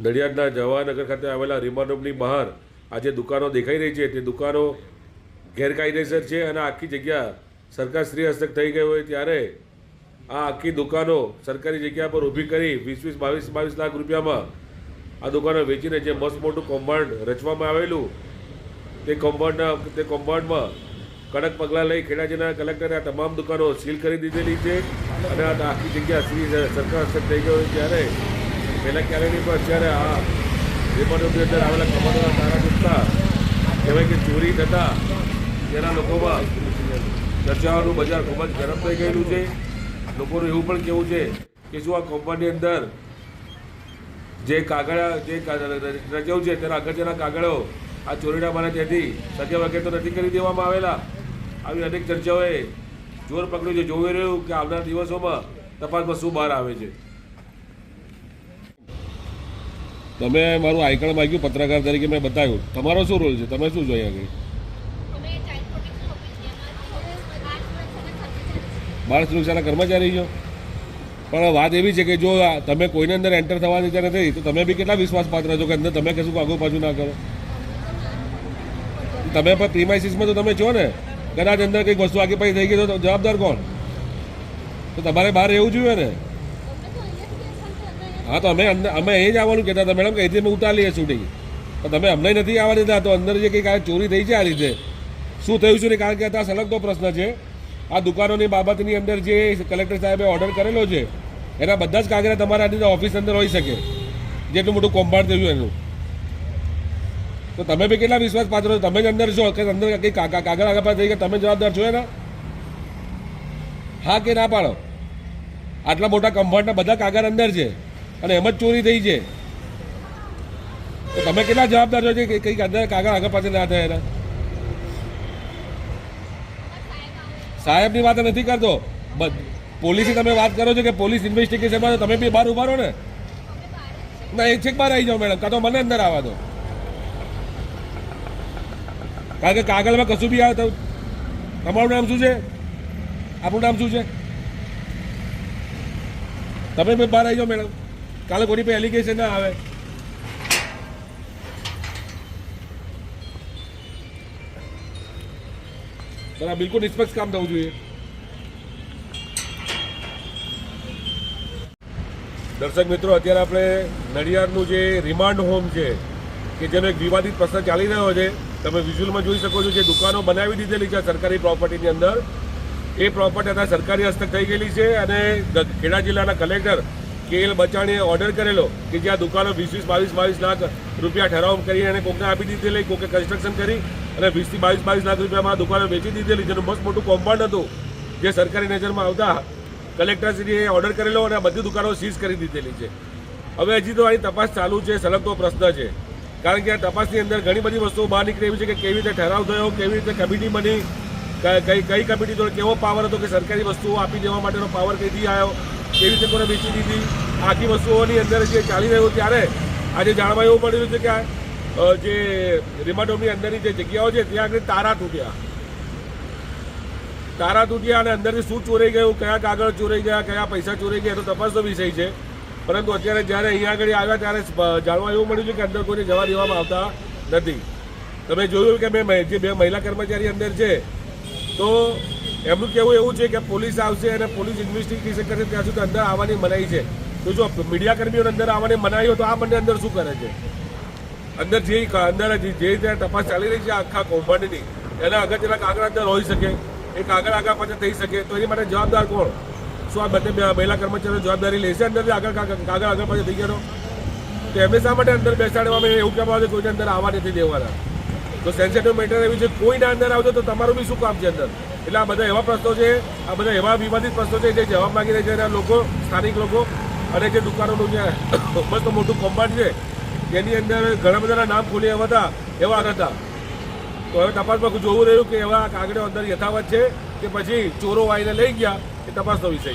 નડિયાદના જવાહરનગર ખાતે આવેલા રિમાન્ડોમની બહાર આ જે દુકાનો દેખાઈ રહી છે. તે દુકાનો ગેરકાયદેસર છે અને આખી જગ્યા સરકારશ્રી હસ્તક થઈ ગઈ હોય ત્યારે આ આખી દુકાનો સરકારી જગ્યા પર ઊભી કરી વીસ વીસ બાવીસ બાવીસ લાખ રૂપિયામાં આ દુકાનો વેચીને જે મસ્ત મોટું કૌભાંડ રચવામાં આવેલું, તે કૌભાંડના, તે કૌભાંડમાં કડક પગલાં લઈ ખેડાજીના કલેક્ટરે આ તમામ દુકાનો સીલ કરી દીધેલી છે અને આ આખી જગ્યા શ્રી સરકાર હસ્તક થઈ ગઈ હોય ત્યારે પહેલાં ક્યારેની પર અત્યારે આ રિમાન્ડની અંદર આવેલા કમાન્ડોના સારા તૂટતા કહેવાય કે ચોરી થતાં, તેના લોકોમાં ચર્ચાઓનું બજાર ખૂબ જ ગરમ થઈ ગયેલું છે. લોકોનું એવું પણ કહેવું છે કે શું આ કૌભાંડની અંદર જે કાગળ, જે રચાયું છે, તેના અગત્યના કાગળો આ ચોરીના મારે ત્યાંથી સગે વગેરે તો નથી કરી દેવામાં આવેલા. આવી અનેક ચર્ચાઓએ જોર પકડ્યું છે. જોઈ રહ્યું કે આવનાર દિવસોમાં તપાસમાં શું બહાર આવે છે. તમે મારું કાર્ડ માંગ્યું પત્રકાર તરીકે મેં બતાવ્યું. તમારો શું રોલ છે? તમે શું જોઈએ આગળ? બાળ સુરક્ષાના કર્મચારી છો? પણ વાત એવી છે કે જો તમે કોઈને અંદર એન્ટર થવા દેતા નથી તો તમે બી કેટલા વિશ્વાસપાત્ર છો કે અંદર તમે કશું આગળ પાછું ના કરો? તમે પણ પ્રીમાઇસીસમાં તો તમે છો ને. કદાચ અંદર કંઈક વસ્તુ આગી પાછી થઈ ગઈ તો જવાબદાર કોણ? તો તમારે બહાર રહેવું જોઈએ ને. હા, તો અમે અમે એ જ આવવાનું કહેતા હતા, મેડમ કે અહીંથી અમે ઉતારીએ શૂટિંગ પણ તમે અમને નથી આવવા દેતા, તો અંદર જે કંઈક આ ચોરી થઈ છે આ રીતે. શું થયું છે ને? કારણ કે આ સલગતો પ્રશ્ન છે. આ દુકાનોની બાબતની અંદર જે કલેક્ટર સાહેબે ઓર્ડર કરેલો છે, એના બધા જ કાગળ તમારા અંદર ઓફિસ અંદર હોઈ શકે. જેટલું મોટું કૌભાંડ થયું એનું. તો તમે બી કેટલા વિશ્વાસ પાત્ર છો? તમે જ અંદર છો, કે અંદર કંઈ કાગળ આગળ થઈ કે તમે જવાબદાર છો એના? હા કે ના પાડો? આટલા મોટા કૌભાંડના બધા કાગળ અંદર છે. અને એમ જ ચોરી થઈ છે. તો તમે કેટલા જવાબદાર છો કે કંઈક કાગળ આગળ પાછળ ના થાય એના? સાહેબની વાત નથી કરતો. પોલીસની તમે વાત કરો છો કે પોલીસ ઇન્વેસ્ટિગેશનમાં તમે બી બહાર ઊભા ને? ના એક છેક બહાર આવી જાઓ, મેડમ. કાં તો મને અંદર આવવા દો. કારણ કે કાગળમાં કશું બી આવે તો તમારું નામ શું છે? આપણું નામ શું છે? તમે બી બહાર આવી જાઓ, મેડમ. કાલે કોની પાસે એલિગેશન ના આવે? બરાબર બિલકુલ નિષ્પક્ષ કામ થવું જોઈએ. દર્શક મિત્રો, અત્યારે આપણે નડિયાદનું જે રિમાન્ડ હોમ છે, કે જેનો એક વિવાદિત પ્રશ્ન ચાલી રહ્યો છે, તમે વિઝ્યુઅલમાં જોઈ શકો છો જે દુકાનો બનાવી દીધેલી છે સરકારી પ્રોપર્ટીની અંદર. એ પ્રોપર્ટી અત્યારે સરકારી હસ્તક થઈ ગયેલી છે અને ખેડા જિલ્લાના કલેક્ટર કે એલ બચાણીએ ઓર્ડર કરેલો કે જ્યાં દુકાનો વીસ વીસ બાવીસ બાવીસ લાખ રૂપિયા ઠરાવ કરી અને કોકને આપી દીધેલી કોકે કન્સ્ટ્રક્શન કરી અને વીસથી બાવીસ બાવીસ લાખ રૂપિયામાં દુકાનો વેચી દીધેલી જેનું મસ્ત મોટું કોમ્પાઉન્ડ હતું, જે સરકારી નજરમાં આવતા કલેક્ટરશ્રીએ ઓર્ડર કરેલો અને બધી દુકાનો સીઝ કરી દીધેલી છે. હવે હજી તો આની તપાસ ચાલુ છે સલગતો પ્રશ્ન છે. કારણ કે આ તપાસની અંદર ઘણી બધી વસ્તુઓ બહાર નીકળી એવી છે કે કેવી રીતે ઠરાવ થયો, કેવી રીતે કમિટી બની કઈ કઈ કમિટી તો કેવો પાવર હતો કે સરકારી વસ્તુઓ આપી દેવા માટેનો પાવર કઈથી આવ્યો કેવી રીતે કોને વેચી દીધી? આખી વસ્તુઓની અંદર જે ચાલી રહ્યું ત્યારે આજે જાણવા એવું મળ્યું છે કે જે રિમાડોમની અંદરની જે જગ્યાઓ છે, ત્યાં આગળ તારા તૂટ્યા. તારા તૂટ્યા અને અંદરથી શું ચોરાઈ ગયું, કયા કાગળ ચોરાઈ ગયા, કયા પૈસા ચોરાઈ ગયા, એ તો તપાસનો વિષય છે. પરંતુ અત્યારે જ્યારે અહીંયા આગળ આવ્યા ત્યારે જાણવા એવું મળ્યું છે કે અંદર કોઈને જવા દેવામાં આવતા નથી. તમે જોયું કે મેં, જે બે મહિલા કર્મચારી અંદર છે, તો એમનું કહેવું એવું છે કે પોલીસ આવશે અને પોલીસ ઇન્વેસ્ટિગેશન કરશે, ત્યાં સુધી અંદર આવવાની મનાઈ છે. તો જો મીડિયા કર્મીઓને અંદર આવવાની મનાઈ તો આ બંને અંદર શું કરે છે? અંદર જે અંદર જે રીતે તપાસ ચાલી રહી છે આખા કૌભાંડની, એના અગત્યના કાગળ અંદર હોઈ શકે. એ કાગળ આગળ પાછળ થઈ શકે. તો એની માટે જવાબદાર કોણ? શું આ બંને મહિલા કર્મચારીઓ જવાબદારી લેશે અંદરથી આગળ કાગળ આગળ પાછળ થઈ ગયો તો એમને શા માટે અંદર બેસાડવામાં એવું કહેવા આવે કોઈને અંદર આવવા નથી દેવાના. તો સેન્સિટિવ મેટર એવી છે, કોઈના અંદર આવજો તો તમારું બી શું કામ છે અંદર? એટલે આ બધા એવા પ્રશ્નો છે, આ બધા એવા વિવાદિત પ્રશ્નો છે, જે જવાબ માગી રહ્યા છે અને લોકો, સ્થાનિક લોકો અને જે દુકાનોનું જે મસ્ત મોટું કૌભાંડ છે તેની અંદર ઘણા બધાના નામ ખોલી એવા હતા એવા હતા. તો હવે તપાસમાં જોવું રહ્યું કે એવા કાગળો અંદર યથાવત છે કે પછી ચોરો આવીને લઈ ગયા એ તપાસનો વિષય